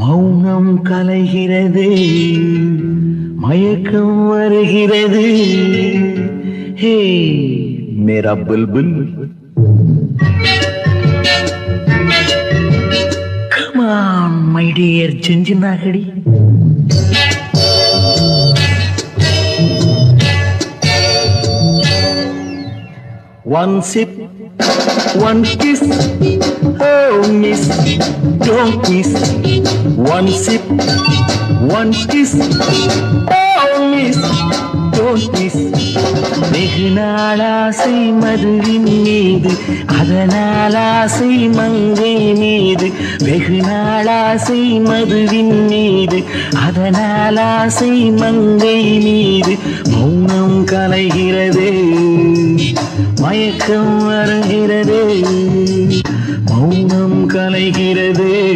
மௌனம் கலைகிறது மயக்கம் வருகிறது. ஹே மேரா புல்புல் கமான் மை டியர் ஜிஞ்சினாகடி. One sip, one kiss, oh miss, don't miss. One sip, one kiss, oh miss, don't miss. வெகு நாளாசை மதுவின் மீது அதனால் ஆசை மங்கை மீது. வெகு நாளாசை மதுவின் மீது அதனால் ஆசை மங்கை மீது. மௌனம் கலைகிறது மயக்கம் வருகிறது. மௌனம் கலைகிறது.